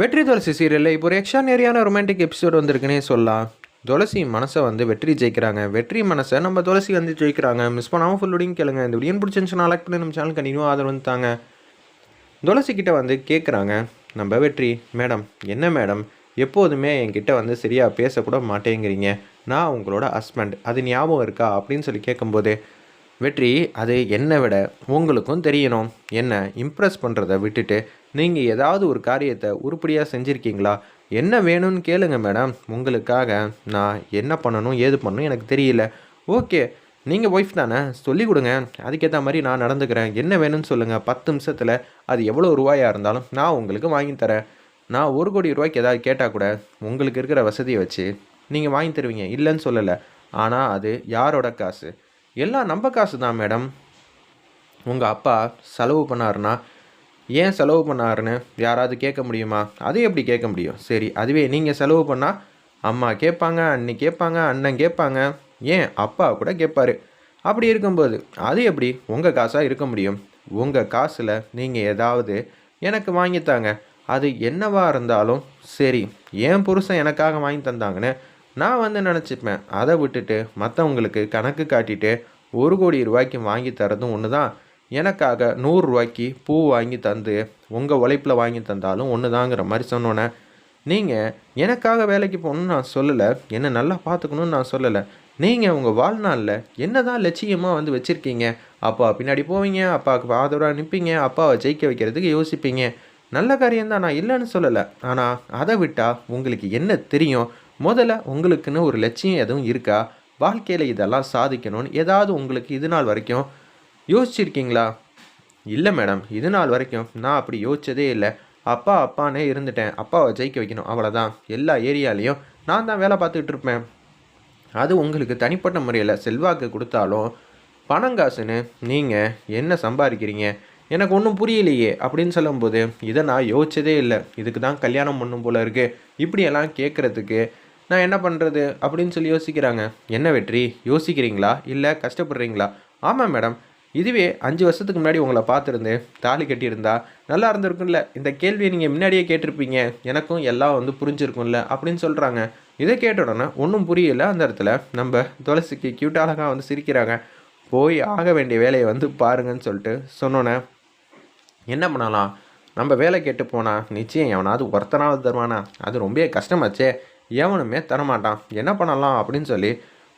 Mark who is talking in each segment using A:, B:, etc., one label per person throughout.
A: வெற்றி துளசி சீரியலில் இப்போ ஒரு எக்ஸ்ட்ரானரியான ரொமான்டிக் எபிசோட் வந்திருக்குன்னே சொல்லலாம். துளசி மனசை வந்து வெற்றி ஜெயிக்கிறாங்க. வெற்றி மனசை நம்ம துளசி வந்து ஜெயிக்கிறாங்க. மிஸ் பண்ணாமல் ஃபுல்லோடையும் கேளுங்க. இந்த வீடியோ பிடிச்சிருந்துச்சுன்னா லைக் பண்ணி நம்ம சேனல் கண்டினியூ ஆதரவு வந்து தாங்க. துளசி கிட்ட வந்து கேட்குறாங்க நம்ம வெற்றி மேடம் என்ன மேடம்? எப்போதுமே என்கிட்ட வந்து சரியாக பேசக்கூட மாட்டேங்கிறீங்க. நான் உங்களோட ஹஸ்பண்ட் அது ஞாபகம் இருக்கா? அப்படின்னு சொல்லி கேட்கும்போது வெற்றி அது என்னை விட உங்களுக்கும் தெரியணும். என்ன இம்ப்ரெஸ் பண்ணுறத விட்டுட்டு நீங்கள் ஏதாவது ஒரு காரியத்தை உருப்படியாக செஞ்சுருக்கீங்களா? என்ன வேணும்னு கேளுங்க மேடம் உங்களுக்காக நான் என்ன பண்ணணும் ஏது பண்ணணும் எனக்கு தெரியல. ஓகே நீங்கள் ஒய்ஃப் தானே? சொல்லிக் கொடுங்க. அதுக்கேற்ற மாதிரி நான் நடந்துக்கிறேன். என்ன வேணும்னு சொல்லுங்கள் பத்து நிமிஷத்தில் அது எவ்வளோ ரூபாயாக இருந்தாலும் நான் உங்களுக்கு வாங்கி தரேன். நான் ஒரு கோடி ரூபாய்க்கு ஏதாவது கேட்டால் கூட உங்களுக்கு இருக்கிற வசதியை வச்சு நீங்கள் வாங்கி தருவீங்க. இல்லைன்னு சொல்லலை. ஆனால் அது யாரோட காசு? எல்லாம் நம்ம காசு தான் மேடம். உங்கள் அப்பா செலவு பண்ணாருன்னா ஏன் செலவு பண்ணாருன்னு யாராவது கேட்க முடியுமா? அது எப்படி கேட்க முடியும்? சரி அதுவே நீங்கள் செலவு பண்ணால் அம்மா கேட்பாங்க அண்ணி கேட்பாங்க அண்ணன் கேட்பாங்க. ஏன் அப்பா கூட கேட்பாரு? அப்படி இருக்கும்போது அது எப்படி உங்கள் காசாக இருக்க முடியும்? உங்கள் காசில் நீங்கள் ஏதாவது எனக்கு வாங்கித்தாங்க அது என்னவாக இருந்தாலும் சரி என் புருஷன் எனக்காக வாங்கி தந்தாங்கன்னு நான் வந்து நினச்சிப்பேன்? அதை விட்டுட்டு மற்றவங்களுக்கு கணக்கு காட்டிட்டு ஒரு கோடி ரூபாய்க்கு வாங்கி தரதும் ஒன்று தான். எனக்காக நூறுரூவாய்க்கு பூ வாங்கி தந்து உங்கள் உழைப்பில் வாங்கி தந்தாலும் ஒன்று தாங்கிற மாதிரி சொன்னோன்னே நீங்கள் எனக்காக வேலைக்கு போகணும்னு நான் சொல்லலை என்னை நல்லா பார்த்துக்கணும்னு நான் சொல்லலை. நீங்கள் உங்கள் வாழ்நாளில் என்ன தான் லட்சியமாக வந்து வச்சுருக்கீங்க? அப்பா பின்னாடி போவீங்க அப்பாவுக்கு ஆதரவாக நிற்பீங்க அப்பாவை ஜெயிக்க வைக்கிறதுக்கு யோசிப்பீங்க. நல்ல காரியம்தான் நான் இல்லைன்னு சொல்லலை. ஆனால் அதை விட்டால் உங்களுக்கு என்ன தெரியும்? முதல்ல உங்களுக்குன்னு ஒரு லட்சியம் எதுவும் இருக்கா? வாழ்க்கையில் இதெல்லாம் சாதிக்கணும்னு ஏதாவது உங்களுக்கு இது நாள் வரைக்கும் யோசிச்சிருக்கீங்களா? இல்லை மேடம் இது நாள் வரைக்கும் நான் அப்படி யோசிச்சதே இல்லை. அப்பா அப்பானே இருந்துட்டேன். அப்பாவை ஜெயிக்க வைக்கணும். அவ்வளோதான் எல்லா ஏரியாலேயும் நான் தான் வேலை பார்த்துக்கிட்டு இருப்பேன். அது உங்களுக்கு தனிப்பட்ட முறையில் செல்வாக்கு கொடுத்தாலும் பணம் காசுன்னு நீங்கள் என்ன சம்பாதிக்கிறீங்க? எனக்கு ஒன்றும் புரியலையே அப்படின்னு சொல்லும்போது இதை நான் யோசிச்சதே இல்லை. இதுக்கு தான் கல்யாணம் பண்ணும் போல இருக்குது இப்படியெல்லாம் கேட்குறதுக்கு நான் என்ன பண்ணுறது அப்படின்னு சொல்லி யோசிக்கிறாங்க. என்ன வெற்றி? யோசிக்கிறீங்களா? இல்லை கஷ்டப்படுறீங்களா? ஆமாம் மேடம். இதுவே அஞ்சு வருஷத்துக்கு முன்னாடி உங்களை பார்த்துருந்து தாலி கட்டியிருந்தா நல்லா இருந்திருக்கும்ல. இந்த கேள்வியை நீங்கள் முன்னாடியே கேட்டிருப்பீங்க. எனக்கும் எல்லாம் வந்து புரிஞ்சிருக்கும்ல அப்படின்னு சொல்கிறாங்க இதை கேட்டோடனே ஒன்றும் புரியல அந்த இடத்துல. நம்ம துளசிக்கு க்யூட் அழகாக வந்து சிரிக்கிறாங்க. போய் ஆக வேண்டிய வேலையை வந்து பாருங்கன்னு சொல்லிட்டு சொன்னோன்னே என்ன பண்ணலாம்? நம்ம வேலை கேட்டு போனால் நிச்சயம் எவனாவது ஒருத்தனாவது தருவானா? அது ரொம்ப கஷ்டமாச்சே. எவனுமே தரமாட்டான். என்ன பண்ணலாம் அப்படின்னு சொல்லி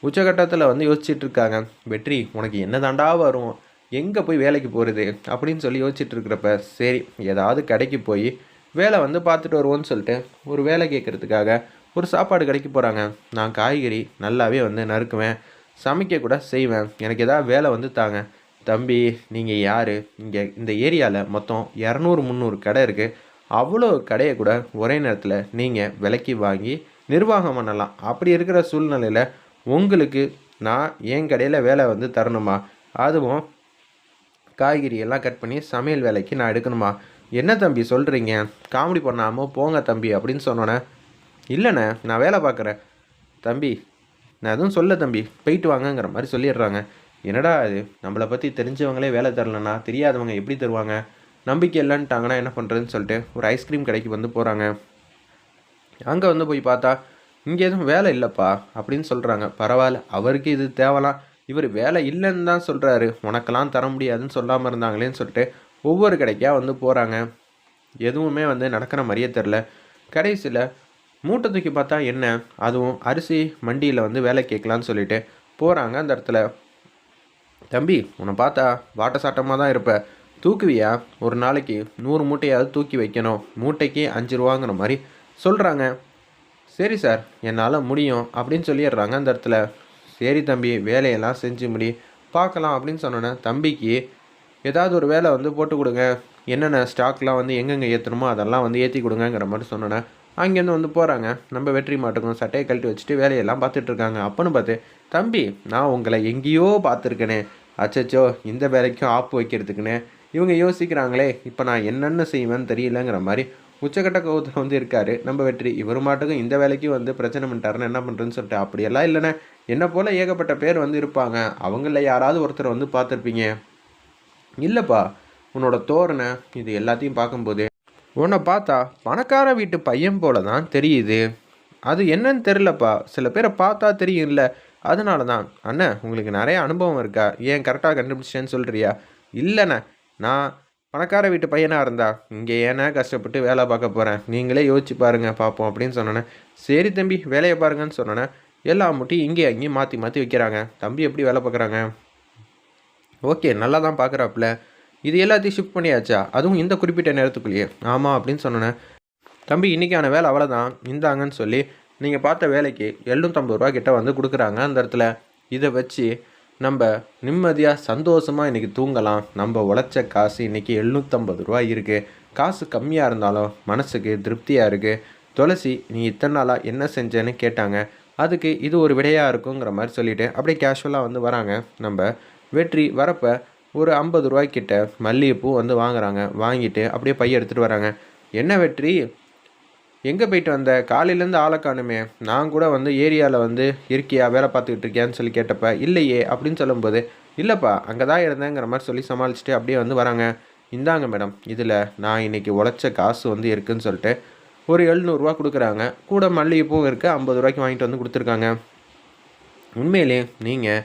A: உச்சகட்டத்தில் வந்து யோசிச்சுட்டு இருக்காங்க. வெற்றி உனக்கு என்ன தாண்டா வரும்? எங்கே போய் வேலைக்கு போகிறது அப்படின்னு சொல்லி யோசிச்சுட்டு இருக்கிறப்ப சரி ஏதாவது கடைக்கு போய் வேலை வந்து பார்த்துட்டு வருவோன்னு சொல்லிட்டு ஒரு வேலை கேட்குறதுக்காக ஒரு சாப்பாடு கடைக்கு போகிறாங்க நான் காய்கறி நல்லாவே வந்து நறுக்குவேன். சமைக்க கூட செய்வேன். எனக்கு ஏதாவது வேலை வந்து தாங்க. தம்பி நீங்கள் யார்? இங்கே இந்த ஏரியாவில் மொத்தம் இரநூறு முந்நூறு கடை இருக்குது அவ்வளோ கடையை கூட ஒரே நேரத்தில் நீங்கள் விலைக்கு வாங்கி நிர்வாகம் பண்ணலாம். அப்படி இருக்கிற சூழ்நிலையில் உங்களுக்கு நான் என் கடையில் வேலை வந்து தரணுமா? அதுவும் காய்கறி எல்லாம் கட் பண்ணி சமையல் வேலைக்கு நான் எடுக்கணுமா? என்ன தம்பி சொல்கிறீங்க காமெடி பண்ணாமல் போங்க தம்பி அப்படின்னு சொன்னோன்னே இல்லைண்ணே நான் வேலை பார்க்குறேன். தம்பி நான் எதுவும் சொல்ல தம்பி போயிட்டு வாங்கங்கிற மாதிரி சொல்லிடுறாங்க. என்னடா இது? நம்மளை பற்றி தெரிஞ்சவங்களே வேலை தரலன்னா தெரியாதவங்க எப்படி தருவாங்க? நம்பிக்கை இல்லைன்ட்டாங்கன்னா என்ன பண்ணுறதுன்னு சொல்லிட்டு ஒரு ஐஸ்கிரீம் கடைக்கு வந்து போகிறாங்க அங்கே வந்து போய் பார்த்தா இங்கே எதுவும் வேலை இல்லைப்பா அப்படின்னு சொல்கிறாங்க பரவாயில்ல அவருக்கு இது தேவலாம் இவர் வேலை இல்லைன்னு தான் சொல்கிறாரு உனக்கெல்லாம் தர முடியாதுன்னு சொல்லாமல் இருந்தாங்களேன்னு சொல்லிட்டு ஒவ்வொரு கடைக்காக வந்து போகிறாங்க எதுவுமே வந்து நடக்கிற மாதிரியே தெரில கடைசியில் மூட்டை தூக்கி பார்த்தா என்ன? அதுவும் அரிசி மண்டியில் வந்து வேலை கேட்கலான்னு சொல்லிட்டு போகிறாங்க அந்த இடத்துல. தம்பி உன்னை பார்த்தா வாட்ட சாட்டமாக தான் இருப்ப. தூக்குவியா? ஒரு நாளைக்கு நூறு மூட்டையாவது தூக்கி வைக்கணும். மூட்டைக்கு அஞ்சு ரூபாங்கிற மாதிரி சொல்கிறாங்க சரி சார் என்னால் முடியும் அப்படின்னு சொல்லிடுறாங்க அந்த இடத்துல. சரி தம்பி வேலையெல்லாம் செஞ்சு முடி பார்க்கலாம் அப்படின்னு சொன்னோன்னே தம்பிக்கு ஏதாவது ஒரு வேலை வந்து போட்டு கொடுங்க. என்னென்ன ஸ்டாக்லாம் வந்து எங்கெங்கே ஏற்றணுமோ அதெல்லாம் வந்து ஏற்றி கொடுங்கங்கிற மாதிரி சொன்னோன்னே அங்கேருந்து வந்து போகிறாங்க நம்ம வெற்றி மாட்டுக்கும் சட்டையை கழட்டி வச்சுட்டு வேலையெல்லாம் பார்த்துட்ருக்காங்க அப்போன்னு பார்த்து தம்பி நான் உங்களை எங்கேயோ பார்த்துருக்கேனே. அச்சச்சோ இந்த வேலைக்கும் ஆப்பு வைக்கிறதுக்குன்னு. இவங்க யோசிக்கிறாங்களே இப்போ நான் என்னென்ன செய்வேன்னு தெரியலங்கிற மாதிரி உச்சக்கட்ட கோவத்தில் வந்து இருக்கார். நம்ம வெற்றி இவர் மாட்டுக்கும் இந்த வேலைக்கும் வந்து பிரச்சனை பண்ணிட்டாருன்னு என்ன பண்ணுறேன்னு சொல்லிட்டு அப்படியெல்லாம் இல்லைண்ணே. என்னை போல் ஏகப்பட்ட பேர் வந்து இருப்பாங்க. அவங்கள யாராவது ஒருத்தர் வந்து பார்த்துருப்பீங்க. இல்லைப்பா உன்னோட தோரணை இது எல்லாத்தையும் பார்க்கும்போது. உன்னை பார்த்தா பணக்கார வீட்டு பையன் போல தான் தெரியுது. அது என்னன்னு தெரிலப்பா சில பேரை பார்த்தா தெரியும்ல. அதனால தான் அண்ணன் உங்களுக்கு நிறைய அனுபவம் இருக்கா? ஏன் கரெக்டாக கண்டுபிடிச்சேன்னு சொல்கிறியா இல்லைண்ணே. நான் பணக்கார வீட்டு பையனாக இருந்தா இங்கே ஏன்னா கஷ்டப்பட்டு வேலை பார்க்க போகிறேன் நீங்களே யோசிச்சு பாருங்கள் பார்ப்போம் அப்படின்னு சொன்னோன்னே சரி தம்பி வேலையை பாருங்கன்னு சொன்னோன்னே எல்லா முட்டையும் இங்கே அங்கேயும் மாற்றி மாற்றி வைக்கிறாங்க. தம்பி எப்படி வேலை பார்க்குறாங்க? ஓகே நல்லா தான் பார்க்குறாப்புல. இது எல்லாத்தையும் ஷிஃப்ட் பண்ணியாச்சா? அதுவும் இந்த குறிப்பிட்ட நேரத்துக்குள்ளேயே. ஆமாம் அப்படின்னு சொன்னோன்னே தம்பி இன்றைக்கான வேலை அவ்வளோதான் இந்தாங்கன்னு சொல்லி நீங்கள் பார்த்த வேலைக்கு எழுநூற்றம்பது ரூபா கிட்ட வந்து கொடுக்குறாங்க அந்த இடத்துல. இதை வச்சு நம்ம நிம்மதியாக சந்தோஷமாக இன்றைக்கி தூங்கலாம். நம்ம உழைச்ச காசு இன்றைக்கி எழுநூற்றம்பது ரூபா இருக்குது காசு கம்மியாக இருந்தாலும் மனசுக்கு திருப்தியாக இருக்குது துளசி நீ இத்தனை நாளாக என்ன செஞ்சேன்னு கேட்டாங்க. அதுக்கு இது ஒரு விடையாக இருக்குங்கிற மாதிரி சொல்லிவிட்டு அப்படியே கேஷுவலாக வந்து வராங்க. நம்ம வெற்றி வரப்போ ஒரு ஐம்பது ரூபாய்க்கிட்ட மல்லிகைப்பூ வந்து வாங்குறாங்க. வாங்கிட்டு அப்படியே பைய எடுத்துகிட்டு வராங்க. என்ன வெற்றி? எங்கே போயிட்டு வந்த? காலையிலேருந்து ஆளை காணுமே. நான் கூட வந்து ஏரியாவில் வந்து இருக்கியா வேலை பார்த்துக்கிட்டு இருக்கியான்னு சொல்லி கேட்டப்ப இல்லையே அப்படின்னு சொல்லும்போது இல்லைப்பா அங்கே தான் இருந்தேங்கிற மாதிரி சொல்லி சமாளிச்சுட்டு அப்படியே வந்து வராங்க. இந்தாங்க மேடம் இதில் நான் இன்றைக்கி உழைச்ச காசு வந்து இருக்குன்னு சொல்லிட்டு ஒரு எழுநூறுவா கொடுக்குறாங்க. கூட மல்லிகைப்பூவும் இருக்குது ஐம்பது ரூபாய்க்கு வாங்கிட்டு வந்து கொடுத்துருக்காங்க. உண்மையிலே நீங்கள்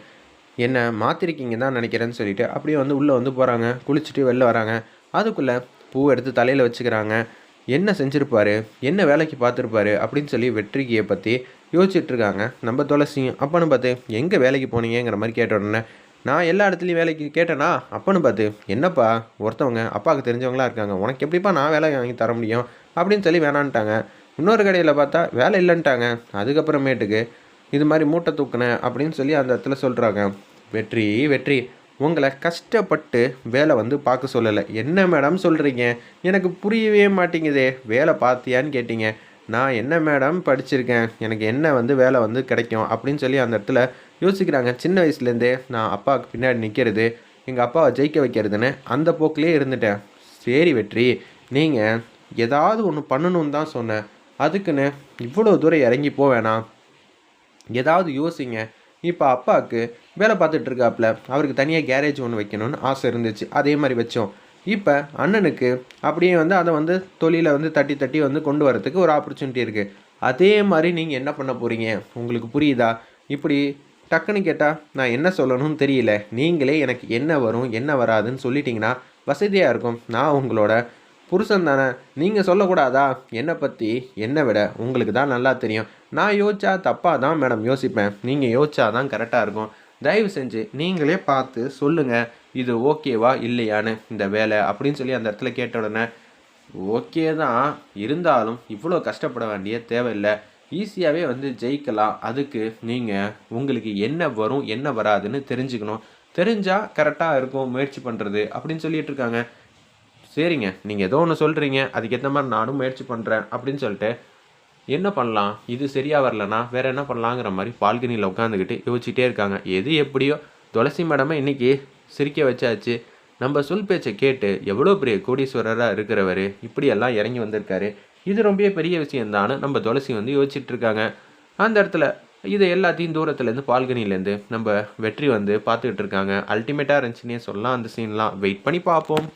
A: என்னை மாற்றிருக்கீங்க தான் நினைக்கிறேன்னு சொல்லிட்டு அப்படியே வந்து உள்ளே வந்து போகிறாங்க குளிச்சுட்டு வெளில வராங்க. அதுக்குள்ளே பூ எடுத்து தலையில் வச்சுக்கிறாங்க. என்ன செஞ்சுருப்பாரு? என்ன வேலைக்கு பார்த்துருப்பாரு? அப்படின்னு சொல்லி வெற்றிக்கியை பற்றி யோசிச்சுட்ருக்காங்க. நம்ம துளசியும் அப்போன்னு பார்த்து எங்கே வேலைக்கு போனீங்கிற மாதிரி கேட்ட உடனே நான் எல்லா இடத்துலையும் வேலைக்கு கேட்டேனா? அப்பன்னு பார்த்து என்னப்பா ஒருத்தவங்க அப்பாவுக்கு தெரிஞ்சவங்களா இருக்காங்க. உனக்கு எப்படிப்பா நான் வேலை வாங்கி தர முடியும்? அப்படின்னு சொல்லி வேணான்ட்டாங்க. இன்னொரு கடையில் பார்த்தா வேலை இல்லைன்ட்டாங்க. அதுக்கப்புறமேட்டுக்கு இது மாதிரி மூட்டை தூக்குனேன் அப்படின்னு சொல்லி அந்த இடத்துல சொல்கிறாங்க வெற்றி வெற்றி. உங்களை கஷ்டப்பட்டு வேலை வந்து பார்க்க சொல்லலை. என்ன மேடம் சொல்கிறீங்க எனக்கு புரியவே மாட்டேங்குதே. வேலை பார்த்தியான்னு கேட்டீங்க. நான் என்ன மேடம் படிச்சிருக்கேன்? எனக்கு என்ன வந்து வேலை வந்து கிடைக்கும்? அப்படின்னு சொல்லி அந்த இடத்துல யோசிக்கிறாங்க. சின்ன வயசுலேருந்தே நான் அப்பாவுக்கு பின்னாடி நிற்கிறது எங்கள் அப்பாவை ஜெயிக்க வைக்கிறதுன்னு அந்த போக்கிலே இருந்துட்டேன். சரி வெற்றி நீங்கள் ஏதாவது ஒன்று பண்ணணும்னு தான் சொன்னேன். அதுக்குன்னு இவ்வளோ தூரம் இறங்கி போவேணாம். ஏதாவது யோசிங்க. இப்போ அப்பாவுக்கு வேலை பார்த்துட்டு இருக்காப்புல அவருக்கு தனியாக கேரேஜ் ஒன்று வைக்கணும்னு ஆசை இருந்துச்சு. அதே மாதிரி வச்சோம். இப்போ அண்ணனுக்கு அப்படியே வந்து அதை வந்து தொழிலை வந்து தட்டி தட்டி வந்து கொண்டு வரதுக்கு ஒரு ஆப்பர்ச்சுனிட்டி இருக்குது அதே மாதிரி நீங்கள் என்ன பண்ண போகிறீங்க உங்களுக்கு புரியுதா? இப்படி டக்குன்னு கேட்டால் நான் என்ன சொல்லணும்னு தெரியல. நீங்களே எனக்கு என்ன வரும் என்ன வராதுன்னு சொல்லிட்டிங்கன்னா வசதியாக இருக்கும். நான் உங்களோட புருஷன் தானே? நீங்கள் சொல்லக்கூடாதா? என்னை பற்றி என்னை விட. உங்களுக்கு தான் நல்லா தெரியும். நான் யோசிச்சா தப்பாக தான் மேடம் யோசிப்பேன். நீங்கள் யோசிச்சா தான் கரெக்டாக இருக்கும். தயவு செஞ்சு நீங்களே பார்த்து சொல்லுங்கள் இது ஓகேவா இல்லையான்னு. இந்த வேலை அப்படின்னு சொல்லி அந்த இடத்துல கேட்ட உடனே ஓகே தான். இருந்தாலும் இவ்வளோ கஷ்டப்பட வேண்டிய தேவையில்லை. ஈஸியாகவே வந்து ஜெயிக்கலாம். அதுக்கு நீங்கள் உங்களுக்கு என்ன வரும் என்ன வராதுன்னு தெரிஞ்சுக்கணும். தெரிஞ்சால் கரெக்டாக இருக்கும் முயற்சி பண்ணுறது அப்படின்னு சொல்லிட்டு இருக்காங்க. சரிங்க நீங்கள் ஏதோ ஒன்று சொல்கிறீங்க அதுக்கேற்ற மாதிரி நானும் முயற்சி பண்ணுறேன் அப்படின்னு சொல்லிட்டு என்ன பண்ணலாம்? இது சரியாக வரலனா வேறு என்ன பண்ணலாங்கிற மாதிரி பால்கனியில் உட்காந்துக்கிட்டு யோசிச்சுட்டே இருக்காங்க. எது எப்படியோ துளசி மேடமை இன்றைக்கி சிரிக்க வச்சாச்சு. நம்ம சொல் பேச்சை கேட்டு எவ்வளோ பெரிய கோடீஸ்வரராக இருக்கிறவர் இப்படியெல்லாம் இறங்கி வந்திருக்காரு. இது ரொம்ப பெரிய விஷயந்தான்னு நம்ம துளசி வந்து யோசிச்சுட்டு இருக்காங்க. அந்த இடத்துல இதை எல்லாத்தையும் தூரத்துலேருந்து பால்கனிலேருந்து நம்ம வெற்றி வந்து பார்த்துக்கிட்டு இருக்காங்க. அல்டிமேட்டாக இருந்துச்சுன்னே சொல்லலாம் அந்த சீன்லாம் வெயிட் பண்ணி பார்ப்போம்.